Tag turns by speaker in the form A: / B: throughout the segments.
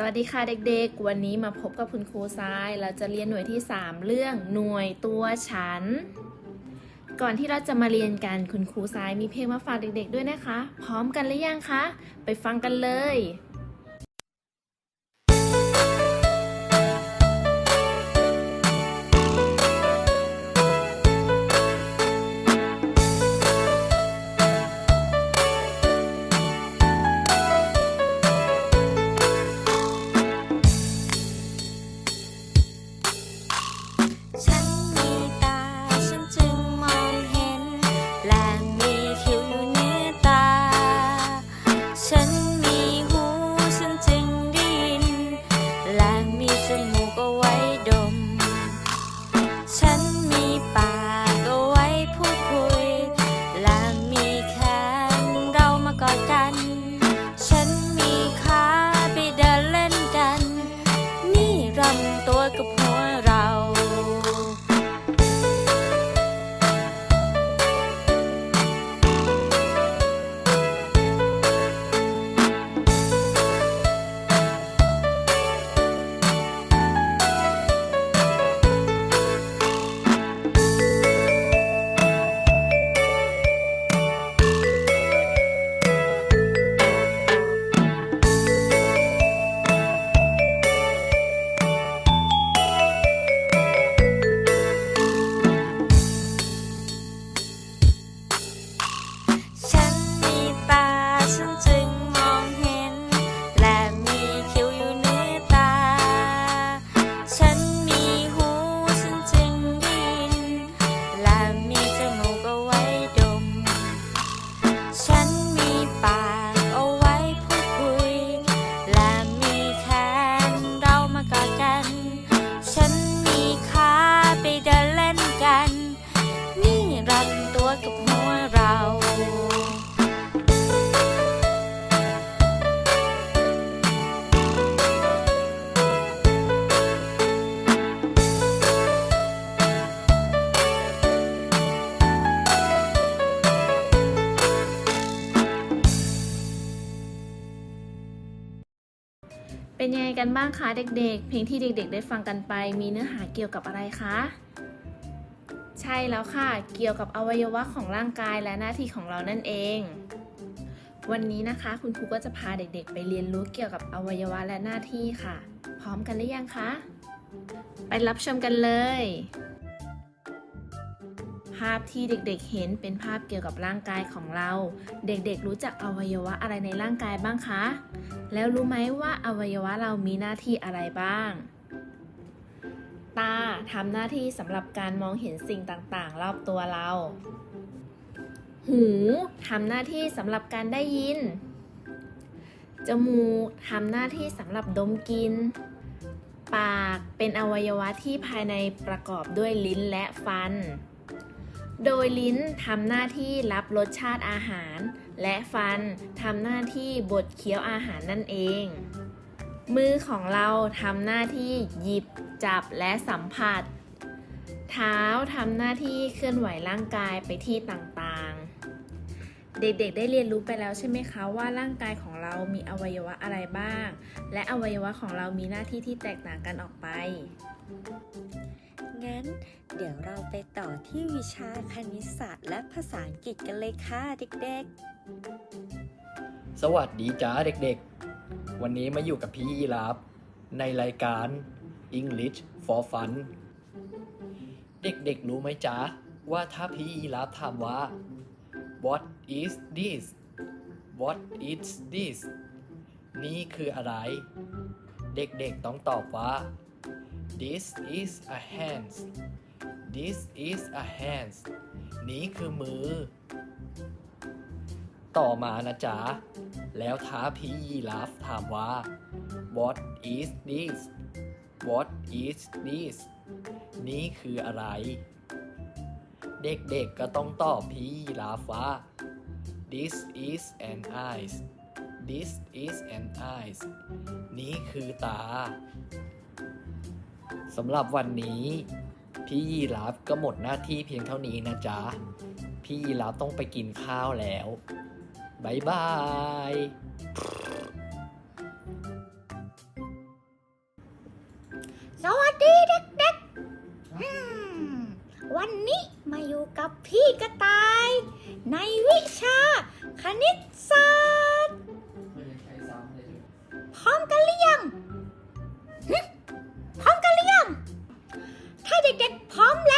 A: สวัสดีค่ะเด็กๆ วันนี้มาพบกับคุณครูทราย เราจะเรียนหน่วยที่ 3 เรื่องหน่วยตัวฉัน ก่อนที่เราจะมาเรียนกันคุณครูทรายมีเพลงมาฝากเด็กๆด้วยนะคะ พร้อมกันหรือยังคะ ไปฟังกันเลย
B: กันบ้างคะเด็ก
A: ๆ เพลงที่เด็กๆ ได้ฟังกันไป มีเนื้อหาเกี่ยวกับอะไรคะ ใช่แล้วค่ะ เกี่ยวกับอวัยวะของร่างกายและหน้าที่ของเรานั่นเอง วันนี้นะคะคุณครูก็จะพาเด็กๆ ไปเรียนรู้เกี่ยวกับอวัยวะและหน้าที่ค่ะ พร้อมกันหรือยังคะ ไปรับชมกันเลย ภาพที่เด็กๆเห็นเป็นภาพเกี่ยวกับร่างกายของเรา เด็กๆรู้จักอวัยวะอะไรในร่างกายบ้างคะ แล้วรู้ไหมว่าอวัยวะเรามีหน้าที่อะไรบ้าง ตาทำหน้าที่สำหรับการมองเห็นสิ่งต่างๆ รอบตัวเรา หูทำหน้าที่สำหรับการได้ยิน จมูกทำหน้าที่สำหรับดมกลินปากเป็นอวัยวะที่ภายในประกอบด้วยลิ้นและฟัน โดยลิ้นทำหน้าที่รับรสชาติอาหาร และฟันทำหน้าที่บดเคี้ยวอาหารนั่นเอง มือของเราทำหน้าที่หยิบจับและสัมผัส เท้าทำหน้าที่เคลื่อนไหวร่างกายไปที่ต่างๆ เด็กๆ ได้เรียนรู้ไปแล้วใช่ไหมคะว่าร่างกายของเรามีอวัยวะอะไรบ้าง และอวัยวะของเรามีหน้าที่ที่แตกต่างกันออกไป
B: งั้น เดี๋ยวเราไปต่อที่วิชาคณิตศาสตร์และภาษาอังกฤษกันเลยค่ะเด็กๆ
C: สวัสดีจ้าเด็กๆ วันนี้มาอยู่กับพี่ยีราฟในรายการ English for Fun เด็กๆ รู้ไหมจ๊ะ ว่าถ้าพี่ยีราฟถามว่า What is this What is this นี่คืออะไร เด็กๆ ต้องตอบว่า This is a hands. This is a hands. นี่คือมือ ต่อมานะจ๊ะ แล้วท้าพี่ยีราฟถามว่า What is this What is this นี่คืออะไร เด็กๆก็ต้องตอบพี่ยีราฟว่า This is an eyes This is an eyes นี่คือตา สำหรับวันนี้พี่ยีรับก็หมดหน้าที่เพียงเท่านี้นะจ๊ะ พี่ยีรับต้องไปกินข้าวแล้วบายบาย ส
D: วัสดีเด็กๆอืมวันนี้มาอยู่กับพี่กระต่าย ในวิชาคณิตศาสตร์ ถ้าเด็กๆพร้อมแล้ว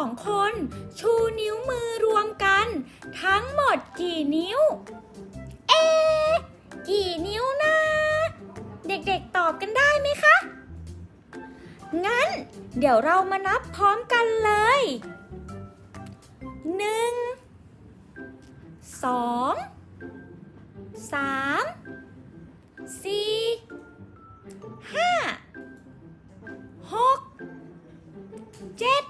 D: องคน ชูนิ้วมือรวมกัน ทั้งหมดกี่นิ้ว เอะกี่นิ้วนะ เด็กๆตอบกันได้ไหมคะ งั้น เดี๋ยวเรามานับพร้อมกันเลยหนึ่งสองสามสี่ห้าหกเจ็ด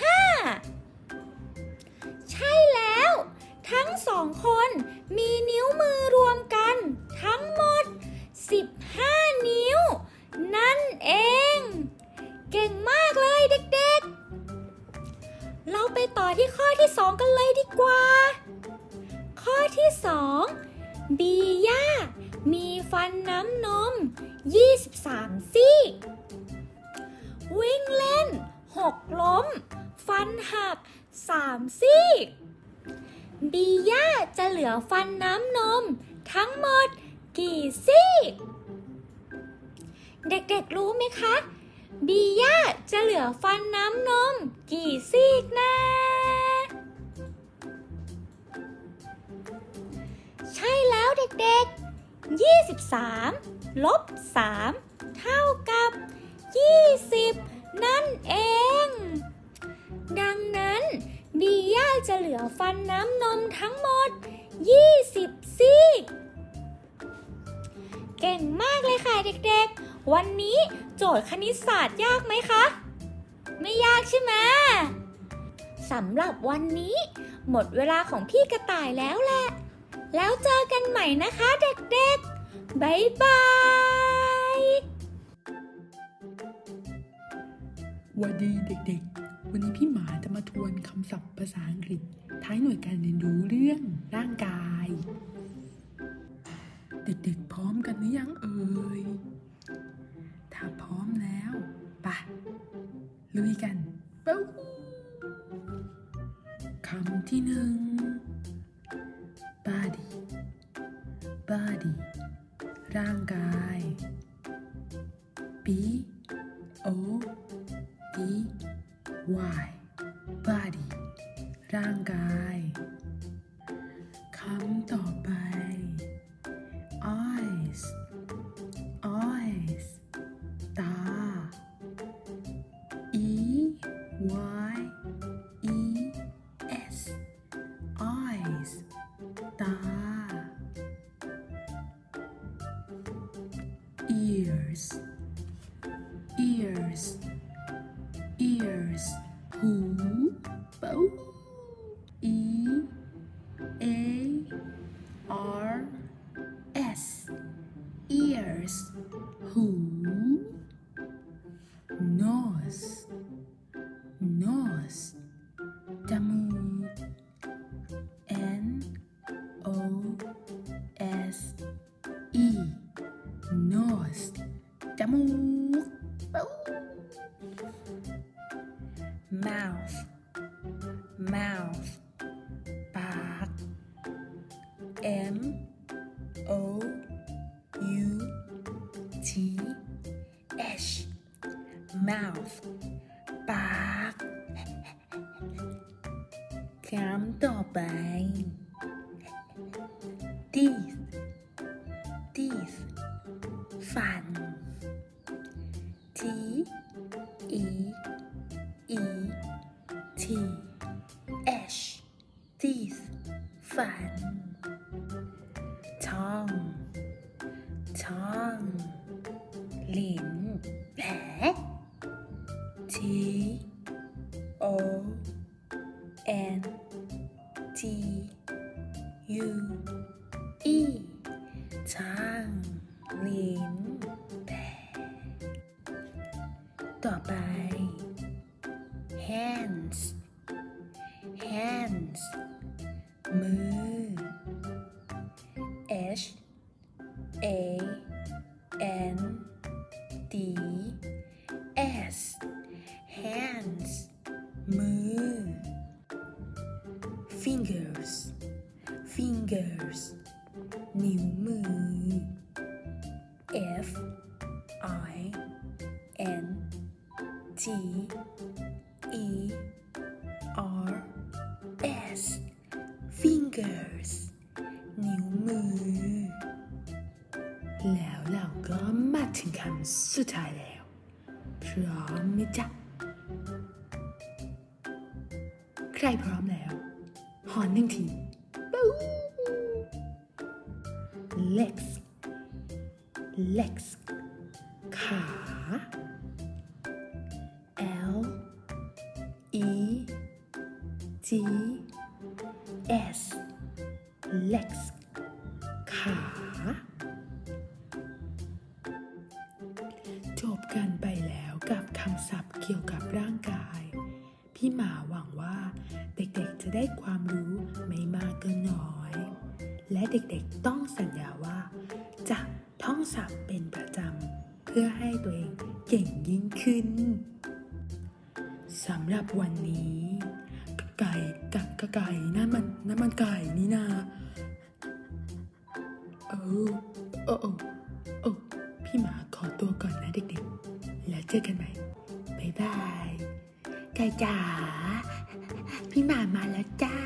D: ห้าใช่แล้ว ทั้งสองคนมีนิ้วมือรวมกัน ทั้งหมด 15 นิ้ว นั่นเอง เก่งมากเลยเด็กๆ เราไปต่อที่ข้อที่สองกันเลยดีกว่า ข้อที่สองบีย่ามีฟันน้ำนม 23 ซี่ วิ่งเล่น หกล้ม ฟันหัก3ซี่บีย่าจะเหลือฟันน้ำนม ทั้งหมดกี่ซี่เด็กๆรู้ไหมคะ บีย่าจะเหลือฟันน้ำนม กี่ซี่นะใช่แล้วเด็กๆ 23 ลบ 3 เท่ากับ 20 นั่นเอง ดังนั้นบีย่าจะเหลือฟันน้ำนมทั้งหมด 20 ซี่เก่งมากเลยค่ะเด็กๆ วันนี้โจทย์คณิตศาสตร์ยากไหมคะ ไม่ยากใช่ไหมสำหรับวันนี้ หมดเวลาของพี่กระต่ายแล้วแหละ แล้วเจอกันใหม่นะคะเด็กๆ บ๊ายบาย
E: วัสดีเด็กๆ วันนี้พี่หมาจะมาทวนคำศัพท์ภาษาอังกฤษ ท้ายหน่วยการเรียนรู้เรื่องร่างกาย Y body ร่างกาย คำต่อไป eyes eyes ตา E Y E S eyes ตา ears ears mouth ปากคำต่อไป teeth teeth ฟัน t e E T H teeth ฟัน ต่อไป hands hands มือ H A N D S hands มือ fingers fingers นิ้ว ร้อมไหมจ๊ะ ใครพร้อมแล้ว หอนหนึ่งที legs legs ขา L E G S legs ขา จบกันไป กับคำศัพท์เกี่ยวกับร่างกาย พี่หมาหวังว่าเด็กๆจะได้ความรู้ไม่มากก็น้อย และเด็กๆต้องสัญญาว่า จะท่องศัพท์เป็นประจำเพื่อให้ตัวเองเก่งยิ่งขึ้นสำหรับวันนี้กไก่กะกะไก่นั่นมันนั่นมันไก่นี่นาโอ้โอ้โอ้โอ้พี่หมาขอตัวก่อนนะเด็กๆ เจอกันใหม่บ๊ายบายไก่จ๋าพี่หมามาแล้วจ้า